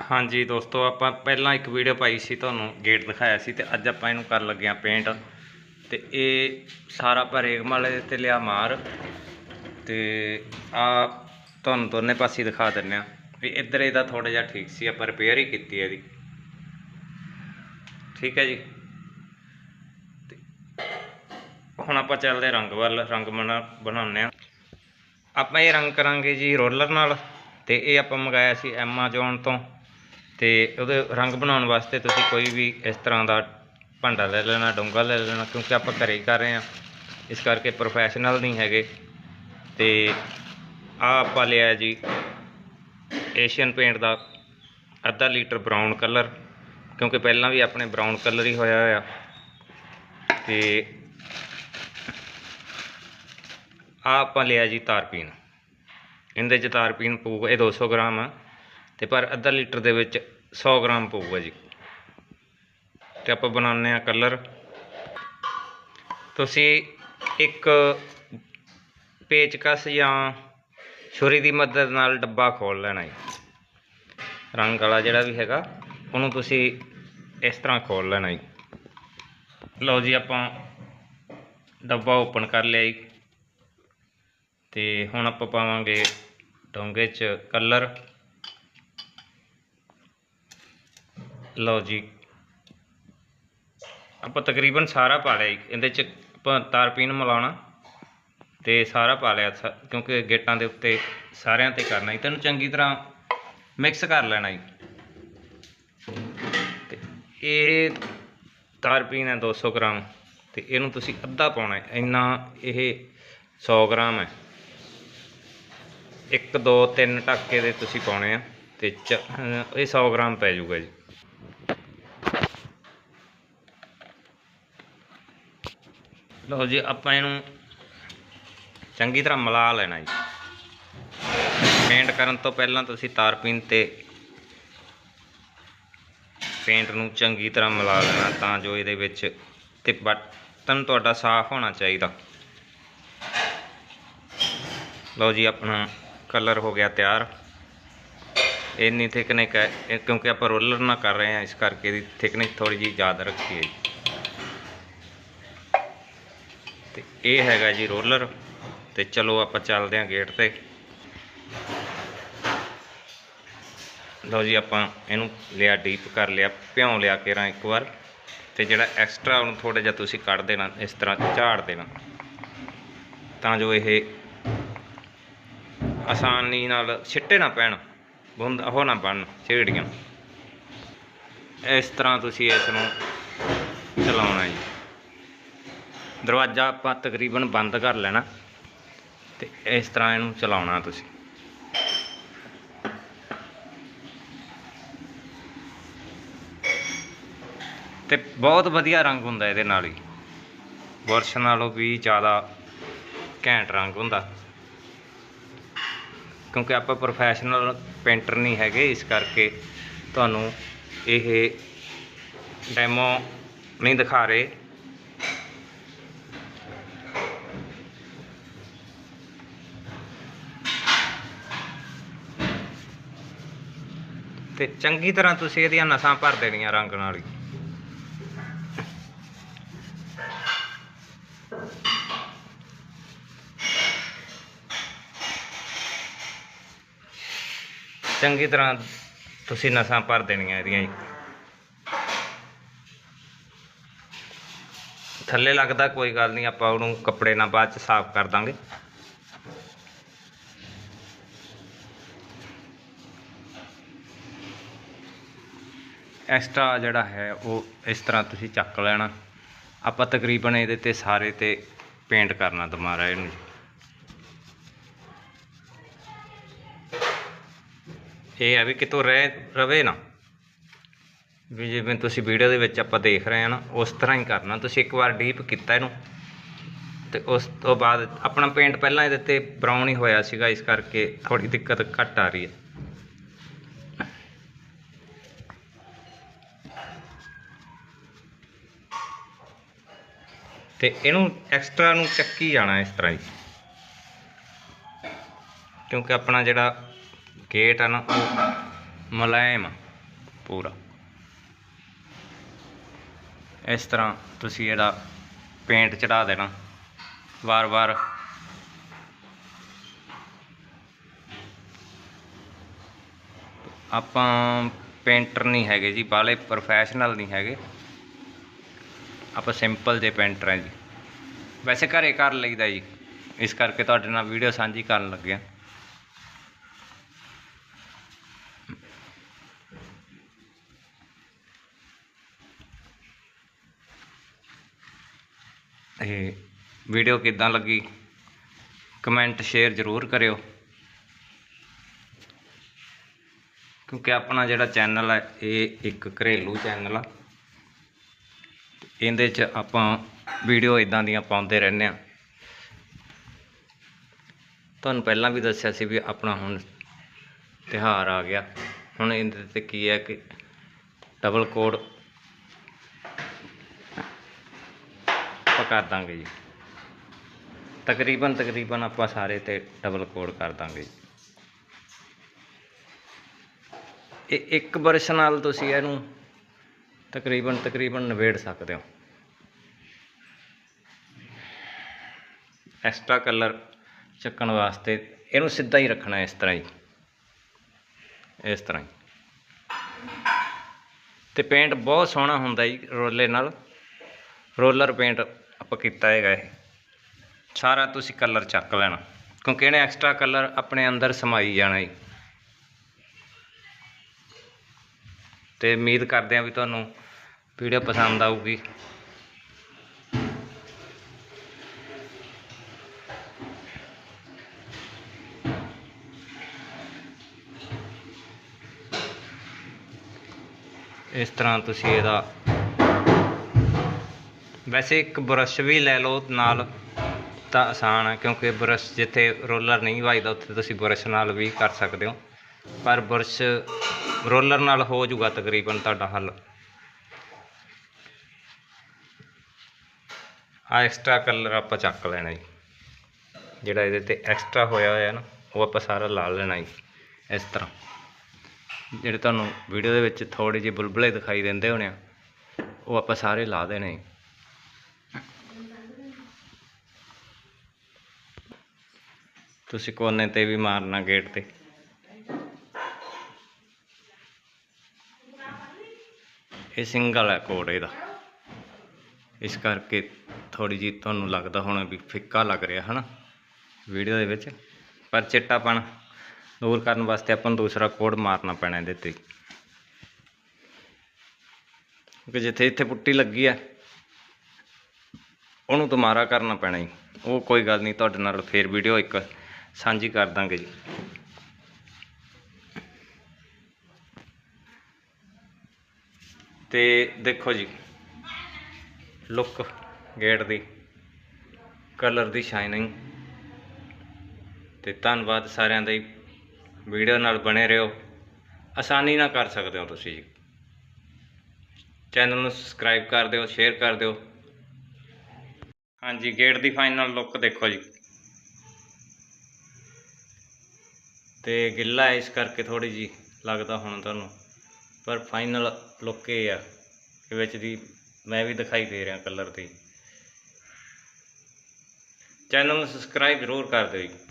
ਹਾਂਜੀ ਦੋਸਤੋ, ਆਪਾਂ ਪਹਿਲਾਂ ਇੱਕ ਵੀਡੀਓ ਪਾਈ ਸੀ ਤੁਹਾਨੂੰ ਗੇਟ ਦਿਖਾਇਆ ਸੀ ਤੇ ਅੱਜ ਆਪਾਂ ਇਹਨੂੰ ਕਰਨ ਲੱਗੇ ਆ ਪੇਂਟ ਤੇ ਇਹ ਸਾਰਾ ਭਰੇਗ ਵਾਲੇ ਤੇ ਲਿਆ ਮਾਰ ਤੇ ਆ ਤੁਹਾਨੂੰ ਦੋਨੇ ਪਾਸੇ ਦਿਖਾ ਦਿੰਨੇ ਆ ਵੀ ਇੱਧਰ ਇਹਦਾ ਥੋੜਾ ਜਿਹਾ ਠੀਕ ਸੀ, ਆਪਾਂ ਰਿਪੇਅਰ ਹੀ ਕੀਤੀ ਇਹਦੀ। ਠੀਕ ਹੈ ਜੀ? ਤੇ ਹੁਣ ਆਪਾਂ ਚੱਲਦੇ ਹਾਂ ਰੰਗ ਵੱਲ, ਰੰਗ ਬਣਾ ਬਣਾਉਂਦੇ ਆ ਆਪਾਂ ਇਹ ਰੰਗ ਕਰਾਂਗੇ ਜੀ ਰੋਲਰ ਨਾਲ ਤੇ ਇਹ ਆਪਾਂ ਮੰਗਾਇਆ ਸੀ ਐਮਾਜ਼ੋਨ ਤੋਂ। ਤੇ ਉਹਦੇ ਰੰਗ ਬਣਾਉਣ ਵਾਸਤੇ ਤੁਸੀਂ ਕੋਈ ਵੀ ਇਸ ਤਰ੍ਹਾਂ ਦਾ ਭਾਂਡਾ ਲੈ ਲੈਣਾ ਡੋਂਗਾ ਲੈ ਲੈਣਾ, ਕਿਉਂਕਿ ਆਪਾਂ ਘਰੇ ਹੀ ਕਰ ਰਹੇ ਹਾਂ। ਇਸ ਕਰਕੇ ਪ੍ਰੋਫੈਸ਼ਨਲ ਨਹੀਂ ਹੈਗੇ। ਤੇ ਆ ਆਪਾਂ ਲਿਆ ਜੀ ਏਸ਼ੀਅਨ ਪੇਂਟ ਦਾ ਅੱਧਾ ਲੀਟਰ ਬਰਾਊਨ ਕਲਰ ਕਿਉਂਕਿ ਪਹਿਲਾਂ ਵੀ ਆਪਣੇ ਬਰਾਊਨ ਕਲਰ ਹੀ ਹੋਇਆ ਹੋਇਆ। ਤੇ ਆ ਆਪਾਂ ਲਿਆ ਜੀ ਤਾਰਪੀਨ। ਇਹਦੇ ਚ ਤਾਰਪੀਨ ਪਊਗਾ, ਇਹ 200 ਗ੍ਰਾਮ ਆ। ਤੇ ਪਰ ਅੱਧਾ ਲੀਟਰ ਦੇ ਵਿੱਚ 100 ਗ੍ਰਾਮ ਪਊਗਾ ਜੀ। ਤੇ ਆਪਾਂ ਬਣਾਉਂਦੇ ਆ ਕਲਰ। ਤੁਸੀਂ ਇੱਕ ਪੇਚਕਸ ਜਾਂ ਛੁਰੀ ਦੀ ਮਦਦ ਨਾਲ ਡੱਬਾ ਖੋਲ ਲੈਣਾ ਜੀ। ਰੰਗ ਵਾਲਾ ਜਿਹੜਾ ਵੀ ਹੈਗਾ, ਉਹਨੂੰ ਤੁਸੀਂ ਇਸ ਤਰ੍ਹਾਂ ਖੋਲ ਲੈਣਾ ਜੀ। ਲਓ ਜੀ, ਆਪਾਂ ਡੱਬਾ ਓਪਨ ਕਰ ਲਿਆ ਜੀ। ਤੇ ਹੁਣ ਆਪਾਂ ਪਾਵਾਂਗੇ ਡੋਂਗੇ 'ਚ ਕਲਰ। ਲਓ ਜੀ। ਆਪਾਂ ਤਕਰੀਬਨ ਸਾਰਾ ਪਾ ਲਿਆ ਜੀ ਇਹਦੇ 'ਚ ਆਪਾਂ ਤਾਰਪੀਨ ਮਿਲਾਉਣਾ ਤੇ ਸਾਰਾ ਪਾ ਲਿਆ, ਸਾ- ਕਿਉਂਕਿ ਗੇਟਾਂ ਦੇ ਉੱਤੇ ਸਾਰਿਆਂ ਤੇ ਕਰਨਾ ਜੀ ਤੈਨੂੰ ਚੰਗੀ ਤਰ੍ਹਾਂ ਮਿਕਸ ਕਰ ਲੈਣਾ ਜੀ। ਤੇ ਇਹ ਤਾਰਪੀਨ ਹੈ 200 ਗ੍ਰਾਮ ਤੇ ਇਹਨੂੰ ਤੁਸੀਂ ਅੱਧਾ ਪਾਉਣਾ ਹੈ। ਇੰਨਾ ਇਹ 100 ਗ੍ਰਾਮ ਹੈ। 1 2 3 ਟੱਕੇ ਦੇ ਤੁਸੀਂ ਪਾਉਣੇ ਆ ਤੇ ਚ- ਇਹ 100 ਗ੍ਰਾਮ ਪੈ ਜਾਊਗਾ ਜੀ। ਲਓ ਜੀ, ਆਪਾਂ ਇਹਨੂੰ ਚੰਗੀ ਤਰ੍ਹਾਂ ਮਿਲਾ ਲੈਣਾ ਜੀ। ਪੇਂਟ ਕਰਨ ਤੋਂ ਪਹਿਲਾਂ ਤੁਸੀਂ ਤਾਰਪੀਨ ਤੇ ਪੇਂਟ ਨੂੰ ਚੰਗੀ ਤਰ੍ਹਾਂ ਮਿਲਾ ਲੈਣਾ ਤਾਂ ਜੋ ਇਹਦੇ ਵਿੱਚ ਤੇ ਬਟਨ ਤੁਹਾਡਾ ਸਾਫ਼ ਹੋਣਾ ਚਾਹੀਦਾ। ਲਓ ਜੀ, ਆਪਣਾ ਕਲਰ ਹੋ ਗਿਆ ਤਿਆਰ। ਇੰਨੀ ਥਿਕਨੈਕ ਹੈ, ਕਿਉਂਕਿ ਆਪਾਂ ਰੋਲਰ ਨਾਲ ਕਰ ਰਹੇ ਹਾਂ, ਇਸ ਕਰਕੇ ਇਹਦੀ ਥਿਕਨੈਕ ਥੋੜੀ ਜਿਹੀ ਜ਼ਿਆਦਾ ਰੱਖੀ ਹੈ ਜੀ ਤੇ ਇਹ ਹੈਗਾ ਜੀ ਰੋਲਰ ਤੇ ਚਲੋ ਆਪਾਂ ਚੱਲਦੇ ਹਾਂ ਗੇਟ ਤੇ। ਲਓ ਜੀ ਆਪਾਂ ਇਹਨੂੰ ਲਿਆ, ਡੀਪ ਕਰ ਲਿਆ, ਭਿਉਂ ਲਿਆ ਕੇਰਾਂ ਇੱਕ ਵਾਰ ਤੇ ਜਿਹੜਾ ਐਕਸਟਰਾ ਉਹਨੂੰ ਥੋੜਾ ਜਿਹਾ ਤੁਸੀਂ ਕੱਢ ਦੇਣਾ, ਇਸ ਤਰ੍ਹਾਂ ਝਾੜ ਦੇਣਾ। ਤਾਂ ਜੋ ਇਹ ਆਸਾਨੀ ਨਾਲ ਛਿੱਟੇ ਨਾ ਪੈਣ, ਬੁੰਦ ਉਹ ਨਾ ਬਣਨ, ਛੇੜੀਆਂ। ਇਸ ਤਰ੍ਹਾਂ ਤੁਸੀਂ ਇਸ ਨੂੰ ਚਲਾਉਣਾ ਜੀ। ਦਰਵਾਜ਼ਾ ਆਪਾਂ ਤਕਰੀਬਨ ਬੰਦ ਕਰ ਲੈਣਾ ਤੇ ਇਸ ਤਰ੍ਹਾਂ ਇਹਨੂੰ ਚਲਾਉਣਾ ਤੁਸੀਂ। ਤੇ ਬਹੁਤ ਵਧੀਆ ਰੰਗ ਹੁੰਦਾ ਇਹਦੇ ਨਾਲ ਹੀ। ਬੁਰਸ਼ ਨਾਲੋਂ ਵੀ ਜ਼ਿਆਦਾ ਘੈਂਟ ਰੰਗ ਹੁੰਦਾ। ਕਿਉਂਕਿ ਆਪਾਂ ਪ੍ਰੋਫੈਸ਼ਨਲ ਪੇਂਟਰ ਨਹੀਂ ਹੈਗੇ, ਇਸ ਕਰਕੇ ਤੁਹਾਨੂੰ ਇਹ ਡੈਮੋ ਨਹੀਂ ਦਿਖਾ ਰਹੇ। ਤੇ ਚੰਗੀ ਤਰ੍ਹਾਂ ਤੁਸੀਂ ਇਹਦੀਆਂ ਨਸਾਂ ਭਰ ਦੇਣੀਆਂ ਰੰਗ ਨਾਲ ਹੀ। ਚੰਗੀ ਤਰ੍ਹਾਂ ਤੁਸੀਂ ਨਸਾਂ ਭਰ ਦੇਣੀਆਂ ਇਹਦੀਆਂ ਜੀ। ਥੱਲੇ ਲੱਗਦਾ ਕੋਈ ਗੱਲ ਨਹੀਂ, ਆਪਾਂ ਉਹਨੂੰ ਕੱਪੜੇ ਨਾਲ ਬਾਅਦ ਚ ਸਾਫ਼ ਕਰ ਦਾਂਗੇ। ਐਕਸਟਰਾ ਜਿਹੜਾ ਹੈ, ਉਹ ਇਸ ਤਰ੍ਹਾਂ ਤੁਸੀਂ ਚੱਕ ਲੈਣਾ। ਆਪਾਂ ਤਕਰੀਬਨ ਇਹਦੇ ਤੇ ਸਾਰੇ ਤੇ ਪੇਂਟ ਕਰਨਾ ਦੁਬਾਰਾ ਇਹਨੂੰ। ਇਹ ਆ ਵੀ ਕਿਤੋਂ ਰਹਿ, ਰਵੇ ਨਾ। ਵੀ ਜਿਵੇਂ ਤੁਸੀਂ ਵੀਡੀਓ ਦੇ ਵਿੱਚ ਆਪਾਂ ਦੇਖ ਰਹੇ ਹਾਂ ਨਾ, ਉਸ ਤਰ੍ਹਾਂ ਹੀ ਕਰਨਾ। ਤੁਸੀਂ ਇੱਕ ਵਾਰ ਡੀਪ ਕੀਤਾ ਇਹਨੂੰ। ਤੇ ਉਸ ਤੋਂ ਬਾਅਦ ਆਪਣਾ ਪੇਂਟ ਪਹਿਲਾਂ ਇਹਦੇ ਤੇ ਬਰਾਊਨ ਹੀ ਹੋਇਆ ਸੀਗਾ, ਇਸ ਕਰਕੇ ਥੋੜੀ ਦਿੱਕਤ ਘੱਟ ਆ ਰਹੀ ਹੈ। ਤੇ ਇਹਨੂੰ ਐਕਸਟਰਾ ਨੂੰ ਚੱਕੀ ਜਾਣਾ ਇਸ ਤਰ੍ਹਾਂ ਹੀ। ਕਿਉਂਕਿ ਆਪਣਾ ਜਿਹੜਾ ਗੇਟ ਆ ਨਾ, ਉਹ ਮੁਲਾਇਮ ਆ ਪੂਰਾ। ਇਸ ਤਰ੍ਹਾਂ ਤੁਸੀਂ ਇਹਦਾ ਪੇਂਟ ਚੜਾ ਦੇਣਾ। ਵਾਰ-ਵਾਰ ਆਪਾਂ ਪੇਂਟਰ ਨਹੀਂ ਹੈਗੇ ਜੀ ਬਾਲੇ ਪ੍ਰੋਫੈਸ਼ਨਲ ਨਹੀਂ ਹੈਗੇ। ਆਪਾਂ ਸਿੰਪਲ ਦੇ ਪੇਂਟਰ ਹਾਂ ਜੀ। ਵੈਸੇ ਘਰੇ ਕਰ ਲਈਦਾ ਜੀ। ਇਸ ਕਰਕੇ ਤੁਹਾਡੇ ਨਾਲ ਵੀਡੀਓ ਸਾਂਝੀ ਕਰਨ ਲੱਗਿਆ। ਇਹ ਵੀਡੀਓ ਕਿੱਦਾਂ ਲੱਗੀ? ਕਮੈਂਟ ਸ਼ੇਅਰ ਜ਼ਰੂਰ ਕਰਿਓ। ਕਿਉਂਕਿ ਆਪਣਾ ਜਿਹੜਾ ਚੈਨਲ ਹੈ, ਇਹ ਇੱਕ ਘਰੇਲੂ ਚੈਨਲ ਆ। ਇਹਦੇ 'ਚ ਆਪਾਂ ਵੀਡੀਓ ਇਦਾਂ ਦੀਆਂ ਪਾਉਂਦੇ ਰਹਿੰਦੇ ਆ ਤੁਹਾਨੂੰ ਪਹਿਲਾਂ ਵੀ ਦੱਸਿਆ ਸੀ ਵੀ ਆਪਣਾ ਹੁਣ ਤਿਉਹਾਰ ਆ ਗਿਆ। ਹੁਣ ਇਹਦੇ ਤੇ ਕੀ ਹੈ ਕਿ ਡਬਲ ਕੋਡ ਆਪਾਂ ਕਰ ਦਾਂਗੇ ਜੀ। ਤਕਰੀਬਨ ਤਕਰੀਬਨ ਆਪਾਂ ਸਾਰੇ ਤੇ ਡਬਲ ਕੋਡ ਕਰ ਦਾਂਗੇ ਜੀ। ਇਹ ਇੱਕ ਬਰਸ਼ ਨਾਲ ਤੁਸੀਂ ਇਹਨੂੰ ਤਕਰੀਬਨ ਤਕਰੀਬਨ ਨਿਬੇੜ ਸਕਦੇ ਹੋ। ਐਕਸਟਰਾ ਕਲਰ ਚੱਕਣ ਵਾਸਤੇ ਇਹਨੂੰ ਸਿੱਧਾ ਹੀ ਰੱਖਣਾ ਇਸ ਤਰ੍ਹਾਂ ਹੀ। ਇਸ ਤਰ੍ਹਾਂ ਹੀ। ਤੇ ਪੇਂਟ ਬਹੁਤ ਸੋਹਣਾ ਹੁੰਦਾ ਜੀ ਰੋਲੇ ਨਾਲ। ਰੋਲਰ ਪੇਂਟ ਆਪਾਂ ਕੀਤਾ ਹੈਗਾ ਇਹ। ਸਾਰਾ ਤੁਸੀਂ ਕਲਰ ਚੱਕ ਲੈਣਾ। ਕਿਉਂਕਿ ਇਹਨੇ ਐਕਸਟਰਾ ਕਲਰ ਆਪਣੇ ਅੰਦਰ ਸਮਾਈ ਜਾਣਾ ਜੀ। ਤੇ ਉਮੀਦ ਕਰਦੇ ਹਾਂ ਵੀ ਤੁਹਾਨੂੰ ਵੀਡੀਓ ਪਸੰਦ ਆਊਗੀ। ਇਸ ਤਰ੍ਹਾਂ ਤੁਸੀਂ ਇਹਦਾ ਵੈਸੇ ਇੱਕ ਬੁਰਸ਼ ਵੀ ਲੈ ਲਓ ਨਾਲ ਤਾਂ ਆਸਾਨ ਹੈ ਕਿਉਂਕਿ ਬੁਰਸ਼ ਜਿੱਥੇ ਰੋਲਰ ਨਹੀਂ ਵੱਜਦਾ, ਉੱਥੇ ਤੁਸੀਂ ਬਰਸ਼ ਨਾਲ ਵੀ ਕਰ ਸਕਦੇ ਹੋ। ਪਰ ਬਰਸ਼ ਰੋਲਰ ਨਾਲ ਹੋ ਜਾਊਗਾ ਤਕਰੀਬਨ ਤੁਹਾਡਾ ਹੱਲ। ਆ ਐਕਸਟਰਾ ਕਲਰ ਆਪਾਂ ਚੱਕ ਲੈਣਾ ਜੀ। ਜਿਹੜਾ ਇਹਦੇ ਤੇ ਐਕਸਟਰਾ ਹੋਇਆ ਹੋਇਆ ਨਾ, ਉਹ ਆਪਾਂ ਸਾਰਾ ਲਾ ਲੈਣਾ ਜੀ, ਇਸ ਤਰ੍ਹਾਂ। ਜਿਹੜੇ ਤੁਹਾਨੂੰ ਵੀਡੀਓ ਦੇ ਵਿੱਚ ਥੋੜੇ ਜਿਹੇ ਬੁਲਬੁਲੇ ਦਿਖਾਈ ਦਿੰਦੇ ਹੋਣੇ ਆ, ਉਹ ਆਪਾਂ ਸਾਰੇ ਲਾ ਦੇਣੇ ਜੀ। ਤੁਸੀਂ ਕੋਨੇ ਤੇ ਵੀ ਮਾਰਨਾ ਗੇਟ ਤੇ। ਇਹ ਸਿੰਗਲ ਹੈ ਕੋਡ ਇਹਦਾ। ਇਸ ਕਰਕੇ ਥੋੜੀ ਜੀ ਤੁਹਾਨੂੰ ਲੱਗਦਾ ਹੋਣਾ ਵੀ ਫਿੱਕਾ ਲੱਗ ਰਿਹਾ, ਹਨਾ? ਵੀਡੀਓ ਦੇ ਵਿੱਚ। ਪਰ ਚਿੱਟਾਪਣ ਦੂਰ ਕਰਨ ਵਾਸਤੇ ਆਪਾਂ ਨੂੰ ਦੂਸਰਾ ਕੋਡ ਮਾਰਨਾ ਪੈਣਾ ਇਹਦੇ ਤੇ। ਕਿਉਂਕਿ ਜਿੱਥੇ ਇੱਥੇ ਪੁੱਟੀ ਲੱਗੀ ਆ, ਉਹਨੂੰ ਦੁਬਾਰਾ ਕਰਨਾ ਪੈਣਾ ਜੀ। ਉਹ ਕੋਈ ਗੱਲ ਨਹੀਂ, ਤੁਹਾਡੇ ਨਾਲ ਫੇਰ ਵੀਡੀਓ ਇੱਕ ਸਾਂਝੀ ਕਰ ਦਾਂਗੇ ਜੀ। ਤੇ ਦੇਖੋ ਜੀ ਲੁੱਕ ਗੇਟ ਦੀ ਕਲਰ ਦੀ ਸ਼ਾਈਨਿੰਗ ਤੇ ਧੰਨਵਾਦ ਸਾਰਿਆਂ ਦਾ ਵੀਡੀਓ ਨਾਲ ਬਣੇ ਰਹੋ। ਆਸਾਨੀ ਨਾਲ ਕਰ ਸਕਦੇ ਹੋ ਤੁਸੀਂ ਜੀ। ਚੈਨਲ ਨੂੰ ਸਬਸਕ੍ਰਾਈਬ ਕਰ ਦਿਓ ਸ਼ੇਅਰ ਕਰ ਦਿਓ। ਹਾਂਜੀ ਗੇਟ ਦੀ ਫਾਈਨਲ ਲੁੱਕ ਦੇਖੋ ਜੀ। ਤੇ ਗਿੱਲਾ ਇਸ ਕਰਕੇ ਥੋੜੀ ਜੀ ਲੱਗਦਾ ਹੁਣ ਤੁਹਾਨੂੰ। ਪਰ ਫਾਈਨਲ ਲੁੱਕ ਇਹ ਆ ਕਿ ਵਿੱਚ ਦੀ ਮੈਂ ਵੀ ਦਿਖਾਈ ਦੇ ਰਿਹਾ ਕਲਰ ਦੀ ਚੈਨਲ ਨੂੰ ਸਬਸਕ੍ਰਾਈਬ ਜ਼ਰੂਰ ਕਰ ਦਿਓ ਜੀ।